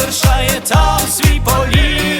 залишає там свій політ.